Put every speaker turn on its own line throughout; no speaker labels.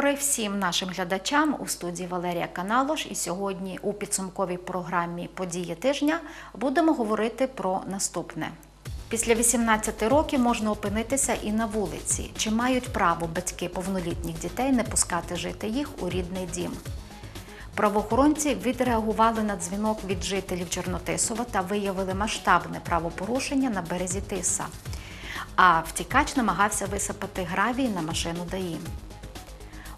Приємної всім нашим глядачам у студії Валерія Каналош. І сьогодні у підсумковій програмі Події тижня будемо говорити про наступне. Після 18 років можна опинитися і на вулиці. Чи мають право батьки повнолітніх дітей не пускати жити їх у рідний дім? Правоохоронці відреагували на дзвінок від жителів Чорнотисова та виявили масштабне правопорушення на березі Тиса. А втікач намагався висипати гравій на машину ДАІ.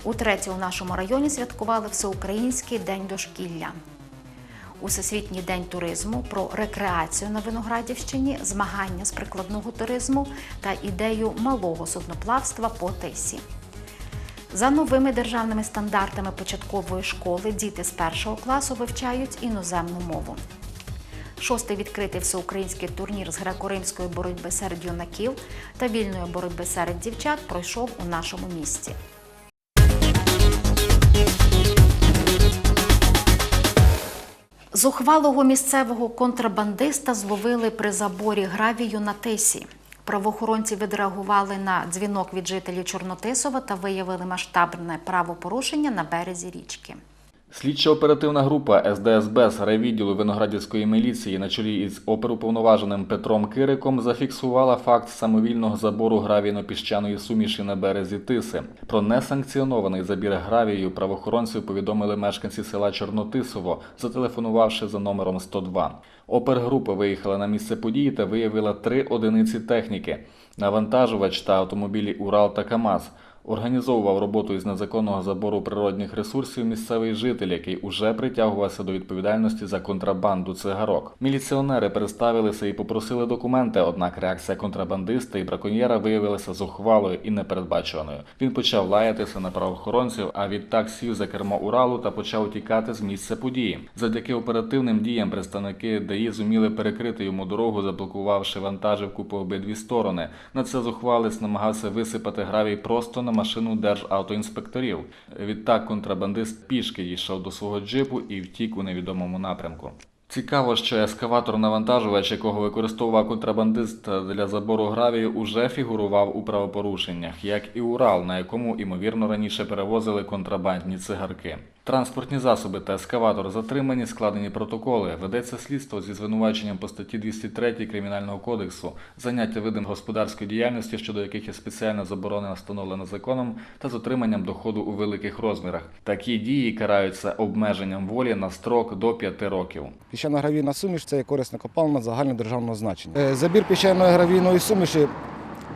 Утретє у нашому районі святкували Всеукраїнський день дошкілля. У Всесвітній день туризму про рекреацію на Виноградівщині, змагання з прикладного туризму та ідею малого судноплавства по Тисі. За новими державними стандартами початкової школи діти з першого класу вивчають іноземну мову. Шостий відкритий всеукраїнський турнір з греко-римської боротьби серед юнаків та вільної боротьби серед дівчат пройшов у нашому місті. Зухвалого місцевого контрабандиста зловили при заборі гравію на тисі. Правоохоронці відреагували на дзвінок від жителів Чорнотисова та виявили масштабне правопорушення на березі річки.
Слідчо-оперативна група СДСБ з райвідділу Виноградівської міліції на чолі із оперуповноваженим Петром Кириком зафіксувала факт самовільного забору гравійно-піщаної суміші на березі Тиси. Про несанкціонований забір гравію правоохоронців повідомили мешканці села Чорнотисово, зателефонувавши за номером 102. Опергрупа виїхала на місце події та виявила три одиниці техніки: навантажувач та автомобілі Урал та КАМАЗ. Організовував роботу із незаконного забору природних ресурсів місцевий житель, який уже притягувався до відповідальності за контрабанду цигарок. Міліціонери представилися і попросили документи, однак реакція контрабандиста і браконьєра виявилася зухвалою і непередбачуваною. Він почав лаятися на правоохоронців, а відтак сів за кермо Уралу та почав тікати з місця події. Завдяки оперативним діям представники ДАІ зуміли перекрити йому дорогу, заблокувавши вантажівку по обидві сторони. На це зухвалець намагався висипати гравій просто на машину державтоінспекторів. Відтак контрабандист пішки дійшов до свого джипу і втік у невідомому напрямку. Цікаво, що ескаватор-навантажувач, якого використовував контрабандист для забору гравію, уже фігурував у правопорушеннях, як і Урал, на якому ймовірно раніше перевозили контрабандні цигарки. Транспортні засоби та ескаватор затримані, складені протоколи. Ведеться слідство зі звинуваченням по статті 203 Кримінального кодексу, заняття видом господарської діяльності, щодо яких є спеціальна заборона встановлена законом, та з отриманням доходу у великих розмірах. Такі дії караються обмеженням волі на строк до 5 років.
Піщано-гравійна суміш це є корисна копалина загальнодержавного значення. Е, Забір піщаної гравійної суміші,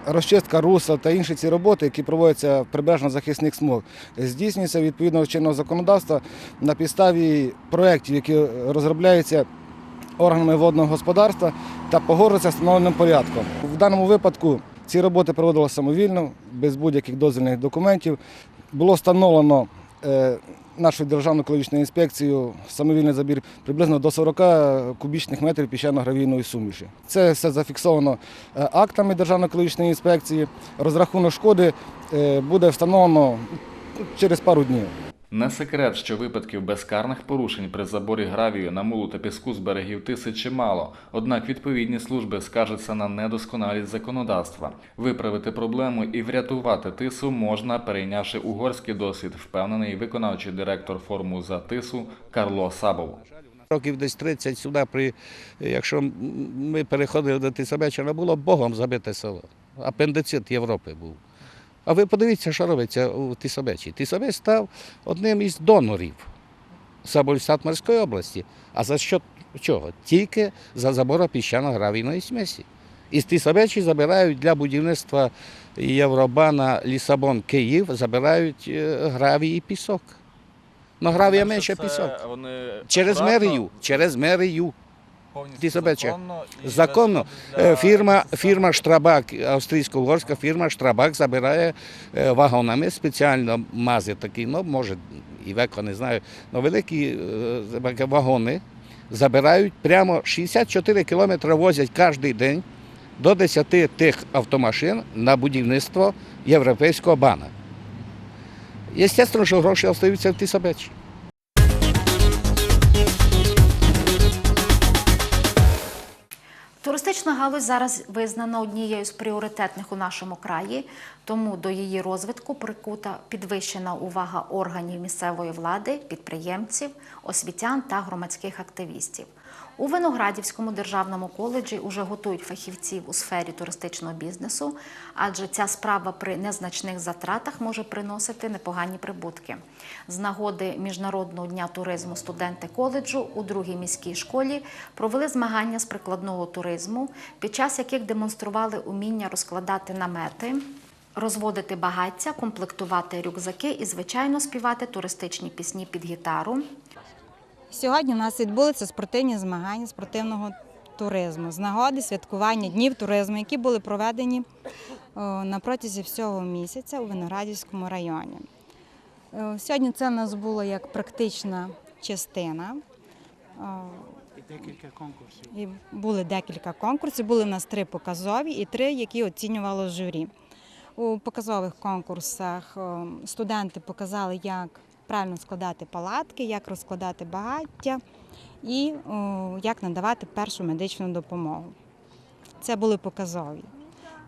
розчистка руса та інші ці роботи, які проводяться в прибережно-захисних смуг, здійснюється відповідно чинного законодавства на підставі проєктів, які розробляються органами водного господарства та погоджуються встановленим порядком. В даному випадку ці роботи проводилися самовільно, без будь-яких дозвільних документів. Було встановлено е, нашою Державною екологічною інспекцією самовільний забір приблизно до 40 кубічних метрів піщано-гравійної суміші. Це все зафіксовано е, актами Державної екологічної інспекції. Розрахунок шкоди е, буде встановлено через пару днів.
Не секрет, що випадків безкарних порушень при заборі гравію на мулу та піску з берегів Тиси чимало, однак відповідні служби скаржаться на недосконалість законодавства. Виправити проблему і врятувати тису можна, перейнявши угорський досвід, впевнений виконавчий директор форму за тису Карло Сабов.
Років десь 30 сюди, при, якщо ми переходили до Тисабечера, було Богом забите село. Апендицит Європи був. А ви подивіться, що робиться у Тисабечі. Тисабеч став одним із донорів Сабольстат-Морської області. А за що чого? Тільки за забор піщано-гравійної смесі. Із Тисабечі забирають для будівництва Євробана Лісабон Київ, забирають е, гравій і пісок. Ну, гравія менше пісок. Через мерію, через мерію. Ти себе чи? Законно. Е, Фірма, фірма Штрабак, австрійсько-угорська фірма Штрабак забирає е, вагонами спеціально мази такі, ну може і веко не знаю, але великі е, вагони забирають прямо 64 кілометри возять кожен день до 10 тих автомашин на будівництво європейського бана. Єстественно, що гроші залишаються в Тисабечі.
Туристична Туристична галузь зараз визнана однією з пріоритетних у нашому краї, тому до її розвитку прикута підвищена увага органів місцевої влади, підприємців, освітян та громадських активістів. У Виноградівському державному коледжі уже готують фахівців у сфері туристичного бізнесу, адже ця справа при незначних затратах може приносити непогані прибутки. З нагоди Міжнародного дня туризму студенти коледжу у другій міській школі провели змагання з прикладного туризму, під час яких демонстрували уміння розкладати намети, розводити багаття, комплектувати рюкзаки і, звичайно, співати туристичні пісні під гітару.
Сьогодні у нас відбулися спортивні змагання спортивного туризму з нагоди святкування днів туризму, які були проведені на протязі всього місяця у Виноградівському районі. Е, Сьогодні це в нас було як практична частина. О,
декілька конкурсів.
І були декілька конкурсів. Були в нас три показові і три, які оцінювало журі. У показових конкурсах студенти показали, як правильно складати палатки, як розкладати багаття і як надавати першу медичну допомогу. Це були показові.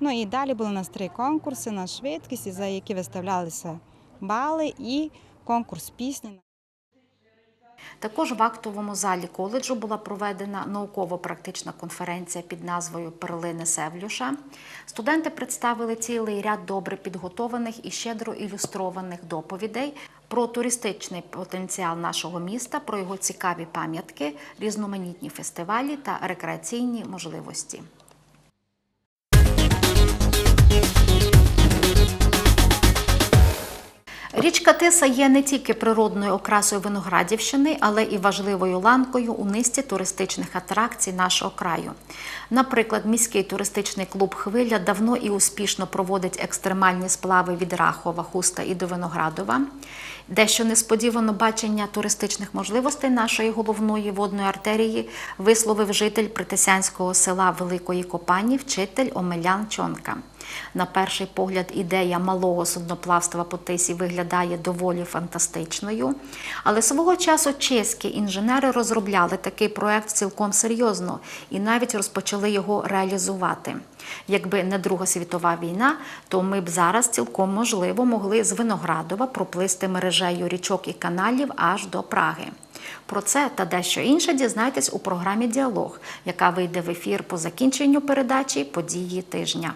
Ну і далі були у нас три конкурси на швидкість, за які виставлялися бали, і конкурс пісні.
Також в актовому залі коледжу була проведена науково-практична конференція під назвою Перлини Севлюша. Студенти представили цілий ряд добре підготованих і щедро ілюстрованих доповідей про туристичний потенціал нашого міста, про його цікаві пам'ятки, різноманітні фестивалі та рекреаційні можливості. Річка Тиса є не тільки природною окрасою Виноградівщини, але і важливою ланкою у низці туристичних атракцій нашого краю. Наприклад, міський туристичний клуб Хвиля давно і успішно проводить екстремальні сплави від Рахова, Хуста і до Виноградова. Дещо несподівано бачення туристичних можливостей нашої головної водної артерії висловив житель притесянського села Великої Копані, вчитель Омелян Чонка. На перший погляд, ідея малого судноплавства по тисі виглядає доволі фантастичною, але свого часу чеські інженери розробляли такий проект цілком серйозно і навіть розпочали його реалізувати. Якби не Друга світова війна, то ми б зараз цілком можливо могли з Виноградова проплисти мережею річок і каналів аж до Праги. Про це та дещо інше дізнайтесь у програмі Діалог, яка вийде в ефір по закінченню передачі події тижня.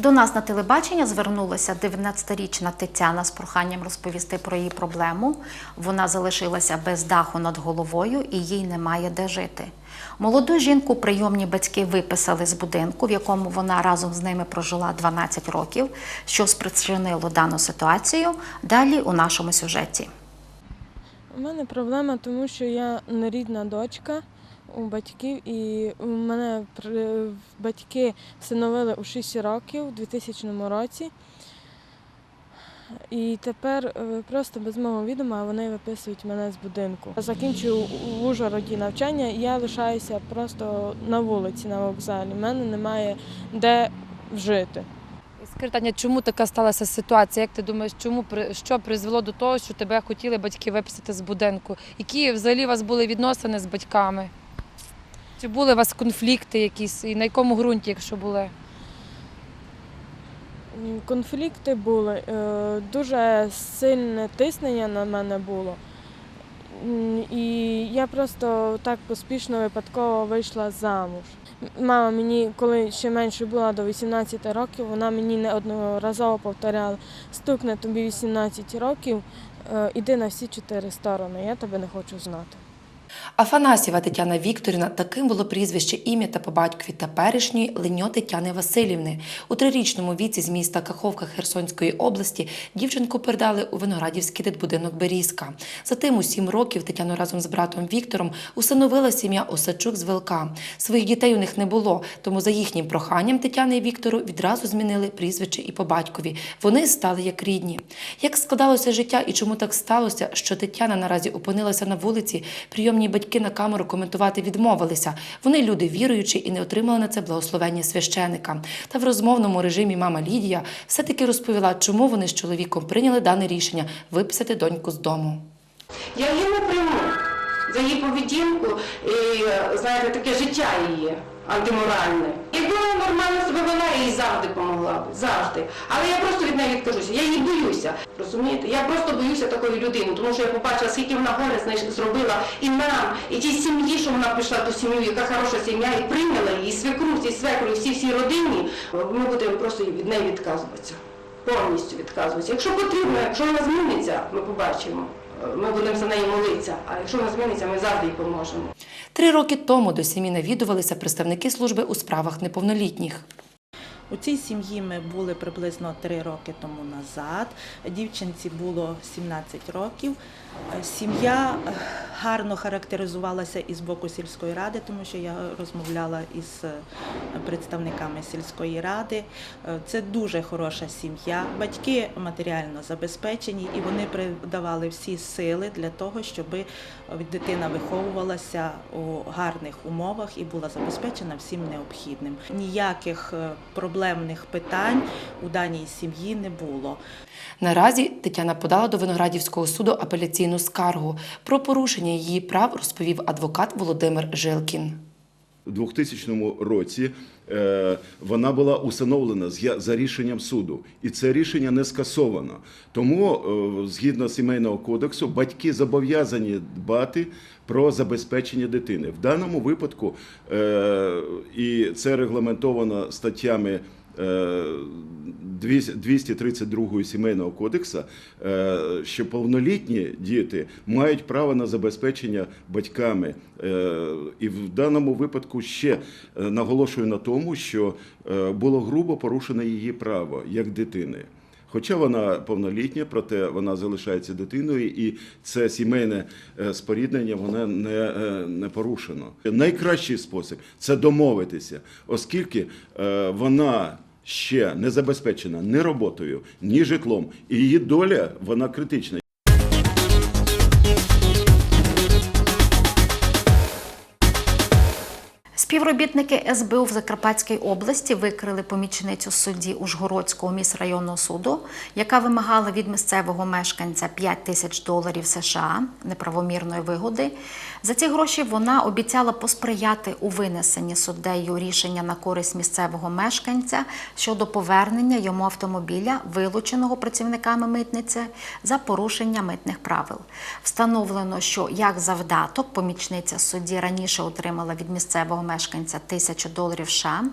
До нас на телебачення звернулася 19-річна Тетяна з проханням розповісти про її проблему. Вона залишилася без даху над головою і їй немає де жити. Молоду жінку прийомні батьки виписали з будинку, в якому вона разом з ними прожила 12 років, що спричинило дану ситуацію. Далі у нашому сюжеті.
У мене проблема, тому що я нерідна дочка у батьків, і у мене батьки встановили у 6 років у 2000 році. І тепер е, просто без мого відома вони виписують мене з будинку. Закінчую в Ужгороді навчання, і я лишаюся просто на вулиці, на вокзалі. У мене немає де жити.
Скажи, Таня, чому така сталася ситуація? Як ти думаєш, чому що призвело до того, що тебе хотіли батьки виписати з будинку? Які взагалі у вас були відносини з батьками? Чи були у вас конфлікти якісь? І на якому ґрунті, якщо були?
Конфлікти були, е, дуже сильне тиснення на мене було. І я просто так поспішно випадково вийшла замуж. Мама мені, коли ще менше була до 18 років, вона мені неодноразово повторяла, стукне тобі 18 років, е, іди на всі чотири сторони, я тебе не хочу знати.
Афанасєва Тетяна Вікторівна таким було прізвище, ім'я та по батькові теперішньої Леньо Тетяни Васильівни. У трирічному віці з міста Каховка Херсонської області дівчинку передали у Виноградівський дитбудинок Берізка. Затим у сім років Тетяну разом з братом Віктором усиновила сім'я Осадчук з Велка. Своїх дітей у них не було, тому за їхнім проханням Тетяни і Віктору відразу змінили прізвище і по батькові. Вони стали як рідні. Як складалося життя і чому так сталося, що Тетяна наразі опинилася на вулиці, прийомні батьки на камеру коментувати відмовилися. Вони люди віруючі і не отримали на це благословення священика. Та в розмовному режимі мама Лідія все-таки розповіла, чому вони з чоловіком прийняли дане рішення виписати доньку з дому.
Я її не прийму за її поведінку і, знаєте, таке життя її антиморальне. Якби вона нормально себе вела, я їй завжди допомогла б, завжди. Але я просто від неї відкажуся, я її боюся. Розумієте? Я просто боюся такої людини, тому що я побачила, скільки вона знаєш, зробила і нам, і тій сім'ї, що вона прийшла ту сім'ю, яка хороша сім'я, і прийняла її, і свекру, і свекру, і всі всі родині. Ми будемо просто від неї відказуватися. Повністю відказуватися. Якщо потрібно, якщо вона зміниться, ми побачимо. Ми будемо за неї молитися. А якщо вона зміниться, ми завжди їй поможемо.
Три роки тому до сім'ї навідувалися представники служби у справах неповнолітніх.
У цій сім'ї ми були приблизно три роки тому назад. Дівчинці було 17 років. Сім'я е, гарно характеризувалася із боку сільської ради, тому що я розмовляла із е, представниками сільської ради. Е, Це дуже хороша сім'я. Батьки матеріально забезпечені і вони придавали всі сили для того, щоб дитина виховувалася у гарних умовах і була забезпечена всім необхідним. Ніяких е, проблемних питань у даній сім'ї не було.
Наразі Тетяна подала до Виноградівського суду апеляційну скаргу. Про порушення її прав розповів адвокат Володимир Жилкін.
У 2000 році е, вона була усиновлена зя- за рішенням суду, і це рішення не скасовано. Тому, е, згідно сімейного кодексу, батьки зобов'язані дбати про забезпечення дитини. В даному випадку, е, і це регламентовано статтями. Е, 232 сімейного кодексу, е, що повнолітні діти мають право на забезпечення батьками. Е, І в даному випадку ще е, наголошую на тому, що е, було грубо порушено її право як дитини. Хоча вона повнолітня, проте вона залишається дитиною, і це сімейне е, споріднення воно не, е, не порушено. Найкращий спосіб це домовитися, оскільки е, вона ще не забезпечена ні роботою, ні житлом, і її доля вона критична.
Співробітники СБУ в Закарпатській області викрили помічницю судді Ужгородського міськрайонного суду, яка вимагала від місцевого мешканця 5 тисяч доларів США неправомірної вигоди. За ці гроші вона обіцяла посприяти у винесенні суддею рішення на користь місцевого мешканця щодо повернення йому автомобіля, вилученого працівниками митниці за порушення митних правил. Встановлено, що як завдаток помічниця судді раніше отримала від місцевого мешканця тисячу доларів США.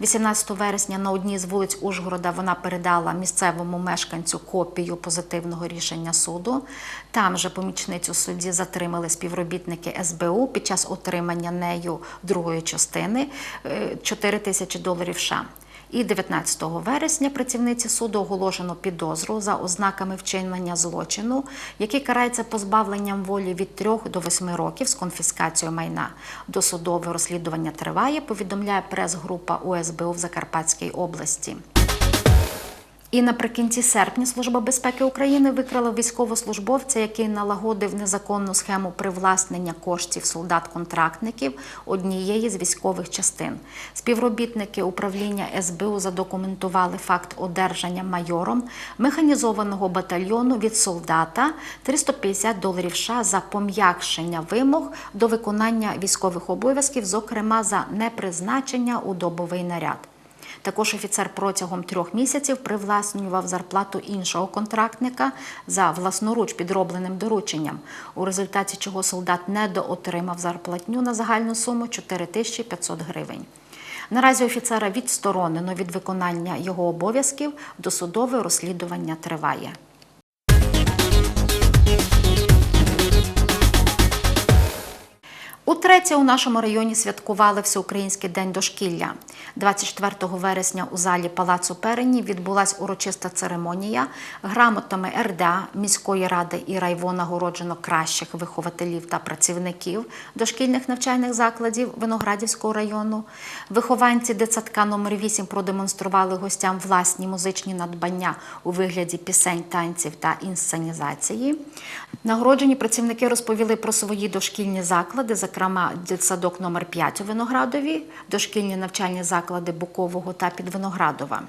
18 вересня на одній з вулиць Ужгорода вона передала місцевому мешканцю копію позитивного рішення суду. Там же помічницю судді затримали співробітники СБУ під час отримання нею другої частини е, 4 тисячі доларів США. І 19 вересня працівниці суду оголошено підозру за ознаками вчинення злочину, який карається позбавленням волі від 3 до 8 років з конфіскацією майна. Досудове розслідування триває, повідомляє прес-група УСБУ в Закарпатській області. І наприкінці серпня Служба безпеки України викрила військовослужбовця, який налагодив незаконну схему привласнення коштів солдат-контрактників однієї з військових частин. Співробітники управління СБУ задокументували факт одержання майором механізованого батальйону від солдата 350 доларів США за пом'якшення вимог до виконання військових обов'язків, зокрема за непризначення у добовий наряд. Також офіцер протягом трьох місяців привласнював зарплату іншого контрактника за власноруч підробленим дорученням, у результаті чого солдат недоотримав зарплатню на загальну суму 4500 гривень. Наразі офіцера відсторонено від виконання його обов'язків, досудове розслідування триває. Утретє у нашому районі святкували Всеукраїнський день дошкілля. 24 вересня у залі Палацу Перені відбулася урочиста церемонія. Грамотами РДА міської ради і райво нагороджено кращих вихователів та працівників дошкільних навчальних закладів Виноградівського району. Вихованці дитсадка номер 8 продемонстрували гостям власні музичні надбання у вигляді пісень, танців та інсценізації. Нагороджені працівники розповіли про свої дошкільні заклади, зокрема дитсадок номер 5 у Виноградові, дошкільні навчальні заклади Букового та Підвиноградова.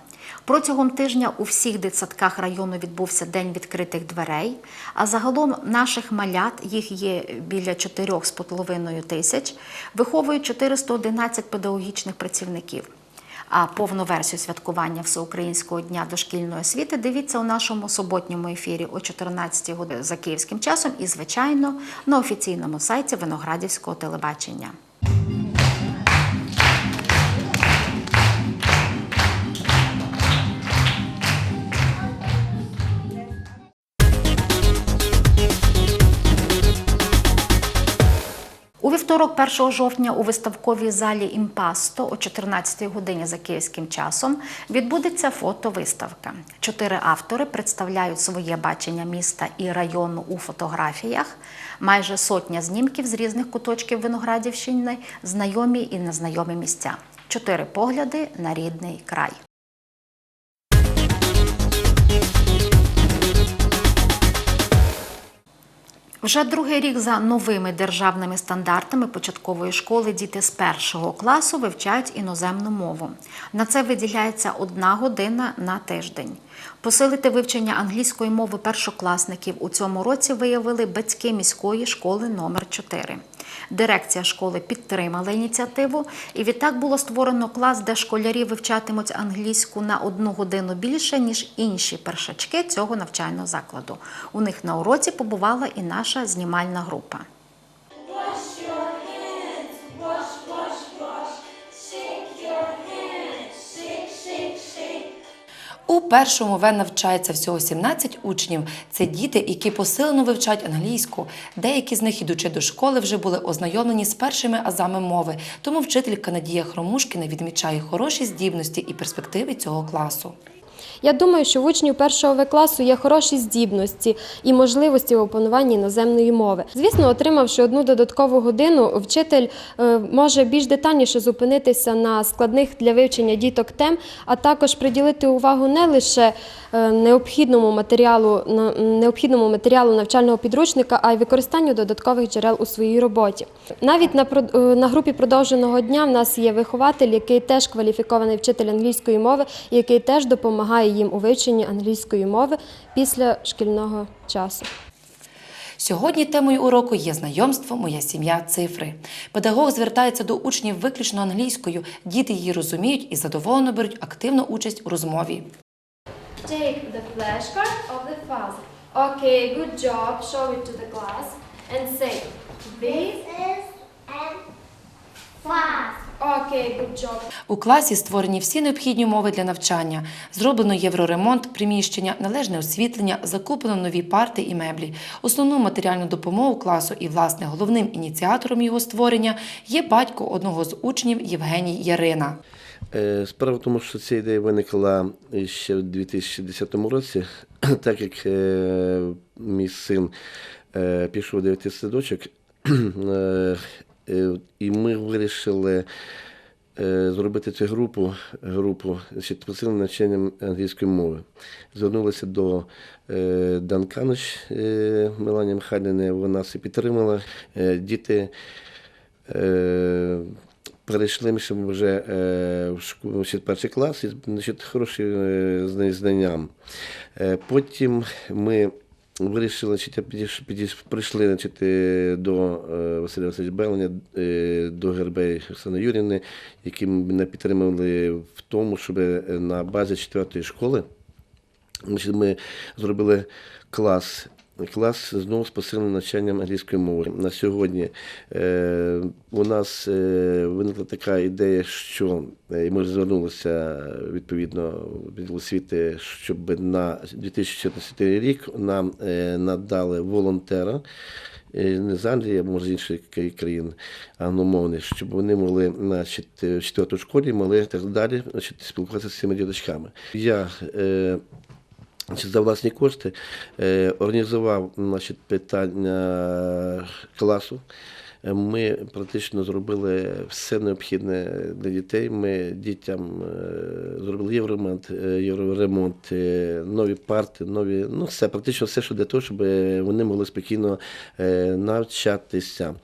Протягом тижня у всіх дитсадках району відбувся день відкритих дверей. А загалом наших малят, їх є біля 4,5 тисяч, виховують 411 педагогічних працівників. А повну версію святкування Всеукраїнського дня дошкільної освіти дивіться у нашому суботньому ефірі о 14 годині за київським часом і, звичайно, на офіційному сайті Виноградівського телебачення. Вівторок, 1 жовтня, у виставковій залі Імпасто о 14-й годині за київським часом відбудеться фотовиставка. Чотири автори представляють своє бачення міста і району у фотографіях. Майже сотня знімків з різних куточків Виноградівщини, знайомі і незнайомі місця. Чотири погляди на рідний край. Вже другий рік за новими державними стандартами початкової школи діти з першого класу вивчають іноземну мову. На це виділяється одна година на тиждень. Посилити вивчення англійської мови першокласників у цьому році виявили батьки міської школи номер 4 Дирекція школи підтримала ініціативу, і відтак було створено клас, де школярі вивчатимуть англійську на одну годину більше, ніж інші першачки цього навчального закладу. У них на уроці побувала і наша знімальна група.
У першому В навчається всього 17 учнів. Це діти, які посилено вивчають англійську. Деякі з них, ідучи до школи, вже були ознайомлені з першими азами мови. Тому вчителька Надія Хромушкіна відмічає хороші здібності і перспективи цього класу.
Я думаю, що в учнів першого В класу є хороші здібності і можливості в опануванні іноземної мови. Звісно, отримавши одну додаткову годину, вчитель е, може більш детальніше зупинитися на складних для вивчення діток тем, а також приділити увагу не лише е, необхідному матеріалу, необхідному матеріалу навчального підручника, а й використанню додаткових джерел у своїй роботі. Навіть на, е, на групі продовженого дня в нас є вихователь, який теж кваліфікований вчитель англійської мови, який теж допомагає їм у вивченні англійської мови після шкільного часу.
Сьогодні темою уроку є знайомство Моя сім'я цифри. Педагог звертається до учнів виключно англійською. Діти її розуміють і задоволено беруть активну участь у розмові.
Take the flashcard of the father. Okay, good job. Show it to the class and say this
is and fast.
Okay, good job.
У класі створені всі необхідні умови для навчання. Зроблено євроремонт приміщення, належне освітлення, закуплено нові парти і меблі. Основну матеріальну допомогу класу і, власне, головним ініціатором його створення є батько одного з учнів Євгеній Ярина.
Е, Справа в тому, що ця ідея виникла ще в 2010 році, так як е, мій син е, пішов в 9 садочок, і ми вирішили е, зробити цю групу, групу значить, посиленим навчанням англійської мови. Звернулися до е, Данканич е, Меланії Михайлівни, вона нас підтримала. Е, Діти е, перейшли ми вже е, в перший клас, і значить, хороші е, знання. Е, потім ми вирішили, прийшли значить, е, до е, Василя Васильовича Белення, е, до Гербей Оксани Юрівни, які мене підтримали в тому, щоб на базі четвертої школи Значить, ми зробили клас. Клас знову з посиленим навчанням англійської мови. На сьогодні е, у нас е, виникла така ідея, що е, ми звернулися відповідно в відділ освіти, щоб на 2014 рік нам надали волонтера. Не з Англії, а може з інших країн- англомовних, щоб вони могли значить, в четвертій школі могли так далі значить, спілкуватися з цими діточками. Я е, за власні кошти е, організував значить, питання класу. Е, Ми практично зробили все необхідне для дітей. Ми дітям зробили євроремонт, євроремонт, нові парти, нові, ну все, практично все, що для того, щоб вони могли спокійно навчатися.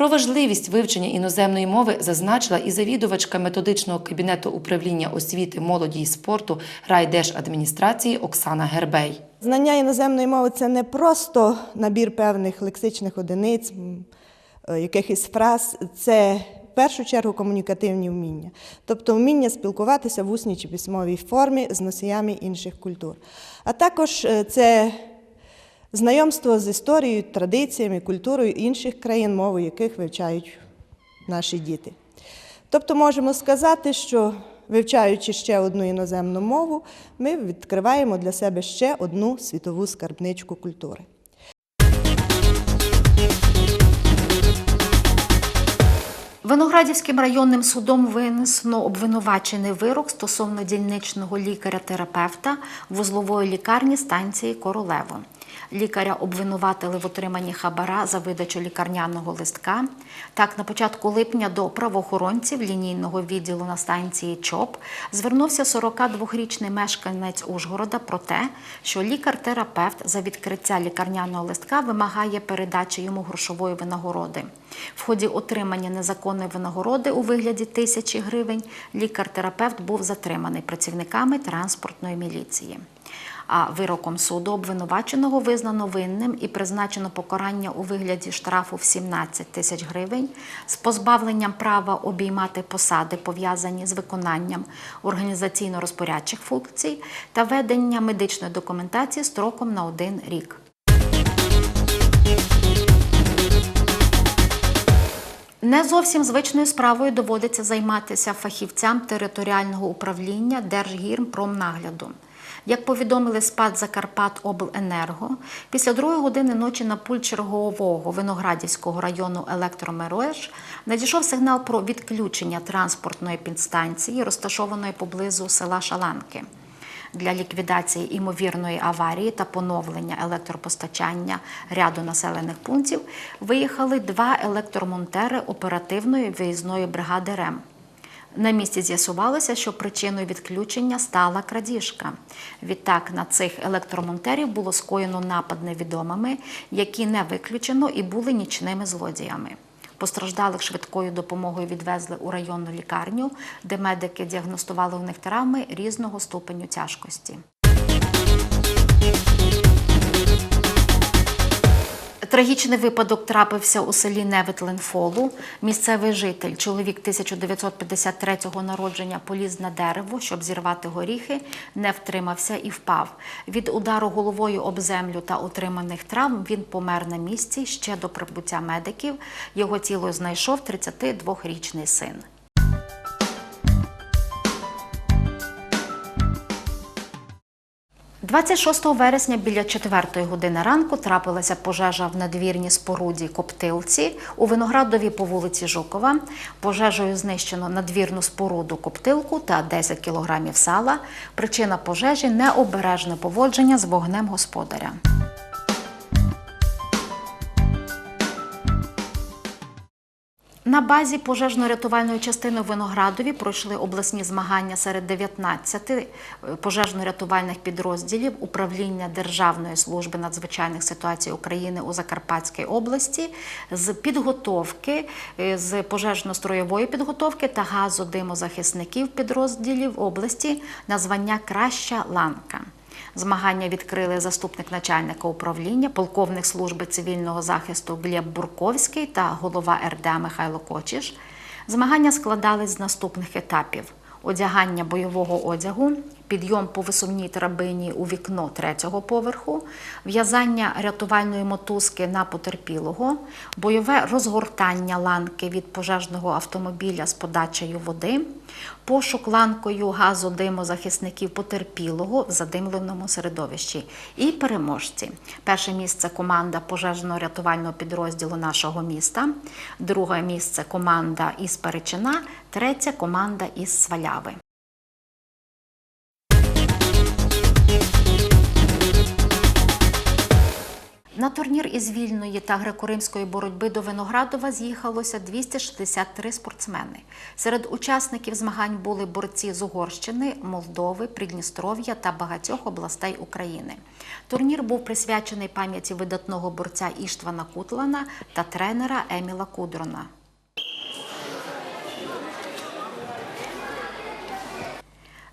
Про важливість вивчення іноземної мови зазначила і завідувачка методичного кабінету управління освіти, молоді і спорту райдержадміністрації Оксана Гербей.
Знання іноземної мови це не просто набір певних лексичних одиниць, е, якихось фраз, це в першу чергу комунікативні вміння, тобто вміння спілкуватися в усній чи письмовій формі з носіями інших культур. А також е, це знайомство з історією, традиціями, культурою інших країн, мовою яких вивчають наші діти. Тобто можемо сказати, що вивчаючи ще одну іноземну мову, ми відкриваємо для себе ще одну світову скарбничку культури.
Виноградівським районним судом винесено обвинувачений вирок стосовно дільничного лікаря-терапевта вузлової лікарні станції Королево. Лікаря обвинуватили в отриманні хабара за видачу лікарняного листка. Так, на початку липня до правоохоронців лінійного відділу на станції ЧОП звернувся 42-річний мешканець Ужгорода про те, що лікар-терапевт за відкриття лікарняного листка вимагає передачі йому грошової винагороди. В ході отримання незаконної винагороди у вигляді тисячі гривень лікар-терапевт був затриманий працівниками транспортної міліції. А вироком суду обвинуваченого визнано винним і призначено покарання у вигляді штрафу в 17 тисяч гривень з позбавленням права обіймати посади, пов'язані з виконанням організаційно-розпорядчих функцій та ведення медичної документації строком на один рік. Не зовсім звичною справою доводиться займатися фахівцям територіального управління Держгірпромнагляду. Як повідомили СПАД Закарпат Обленерго, після другої години ночі на пульт чергового Виноградівського району електромереж надійшов сигнал про відключення транспортної підстанції, розташованої поблизу села Шаланки. Для ліквідації імовірної аварії та поновлення електропостачання ряду населених пунктів виїхали два електромонтери оперативної виїзної бригади РЕМ. На місці з'ясувалося, що причиною відключення стала крадіжка. Відтак на цих електромонтерів було скоєно напад невідомими, які не виключено і були нічними злодіями. Постраждалих швидкою допомогою відвезли у районну лікарню, де медики діагностували у них травми різного ступеню тяжкості. Трагічний випадок трапився у селі Невит-Ленфолу. Місцевий житель, чоловік 1953 народження, поліз на дерево, щоб зірвати горіхи, не втримався і впав. Від удару головою об землю та отриманих травм він помер на місці ще до прибуття медиків. Його тіло знайшов 32-річний син. – 26 вересня біля 4 години ранку трапилася пожежа в надвірній споруді Коптилці у Виноградові по вулиці Жукова. Пожежею знищено надвірну споруду Коптилку та 10 кілограмів сала. Причина пожежі необережне поводження з вогнем господаря. На базі пожежно-рятувальної частини Виноградові пройшли обласні змагання серед 19 пожежно-рятувальних підрозділів управління Державної служби надзвичайних ситуацій України у Закарпатській області з підготовки е, з пожежно-строєвої підготовки та газодимозахисників підрозділів області на звання Краща ланка. Змагання відкрили заступник начальника управління, полковник служби цивільного захисту Глеб Бурковський та голова РДА Михайло Кочіш. Змагання складались з наступних етапів: одягання бойового одягу, підйом по висувній драбині у вікно третього поверху, в'язання рятувальної мотузки на потерпілого, бойове розгортання ланки від пожежного автомобіля з подачею води, пошук ланкою газодимозахисників потерпілого в задимленому середовищі і переможці. Перше місце команда пожежно-рятувального підрозділу нашого міста, друге місце команда із Перечина, третя команда із Сваляви. Турнір із вільної та греко-римської боротьби до Виноградова з'їхалося 263 спортсмени. Серед учасників змагань були борці з Угорщини, Молдови, Придністров'я та багатьох областей України. Турнір був присвячений пам'яті видатного борця Іштвана Кутлана та тренера Еміла Кудрона.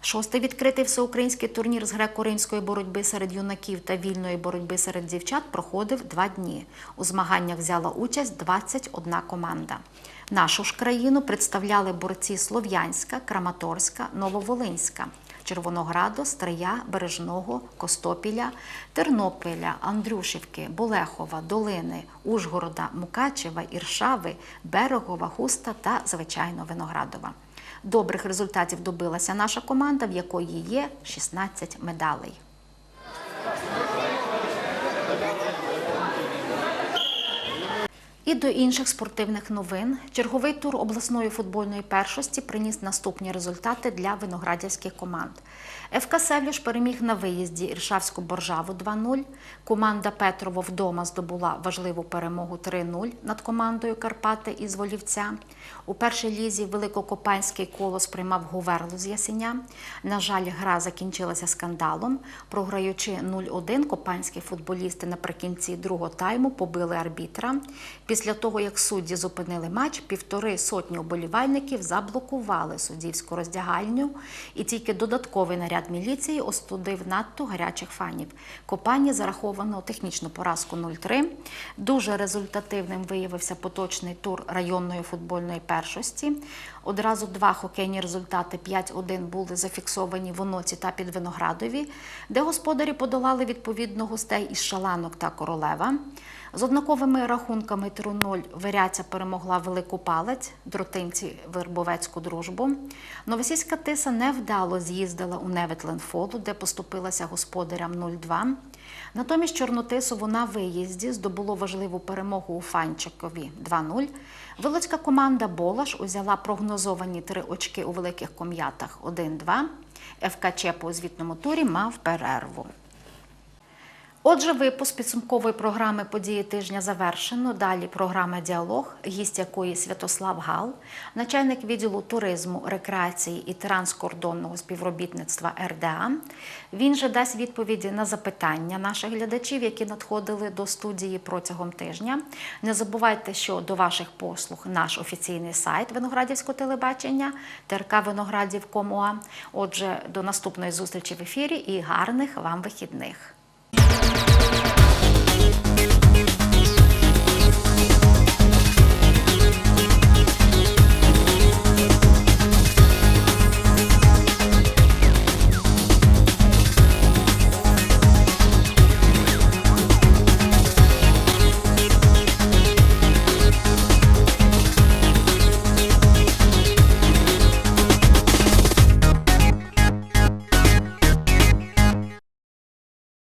Шостий відкритий всеукраїнський турнір з греко-римської боротьби серед юнаків та вільної боротьби серед дівчат проходив два дні. У змаганнях взяла участь 21 команда. Нашу ж країну представляли борці Слов'янська, Краматорська, Нововолинська. Червонограду, Стрия, Бережного, Костопіля, Тернополя, Андрюшівки, Болехова, Долини, Ужгорода, Мукачева, Іршави, Берегова, Хуста та, звичайно, Виноградова. Добрих результатів добилася наша команда, в якої є 16 медалей. І до інших спортивних новин. Черговий тур обласної футбольної першості приніс наступні результати для виноградівських команд. ФК Севлюш переміг на виїзді Іршавську Боржаву 2-0. Команда Петрово вдома здобула важливу перемогу 3-0 над командою Карпати із Волівця. У першій лізі Великокопанський колос приймав Гуверлу з Ясеня. На жаль, гра закінчилася скандалом. Програючи 0-1, копанські футболісти наприкінці другого тайму побили арбітра. Після того, як судді зупинили матч, півтори сотні уболівальників заблокували суддівську роздягальню, і тільки додатковий наряд міліції остудив надто гарячих фанів. Копані зараховано технічну поразку 0-3. Дуже результативним виявився поточний тур районної футбольної першості. Одразу два хокейні результати 5-1 були зафіксовані в Оноці та під Виноградові, де господарі подолали відповідно гостей із Шаланок та Королева. З однаковими рахунками 3-0 Виряця перемогла Велику Палець, дротинці Вербовецьку дружбу. Новосільська тиса невдало з'їздила у Неветленфолу, де поступилася господарям 0-2. Натомість Чорнотисово на виїзді здобуло важливу перемогу у Фанчикові 2-0. Волоцька команда Болаш узяла прогнозовані три очки у великих ком'ятах 1-2. ФК Чепу у звітному турі мав перерву. Отже, випуск підсумкової програми події тижня завершено. Далі програма Діалог, гість якої Святослав Гал, начальник відділу туризму, рекреації і транскордонного співробітництва РДА. Він же дасть відповіді на запитання наших глядачів, які надходили до студії протягом тижня. Не забувайте, що до ваших послуг наш офіційний сайт Виноградівського телебачення trkvinogradів.com.ua. Отже, до наступної зустрічі в ефірі і гарних вам вихідних.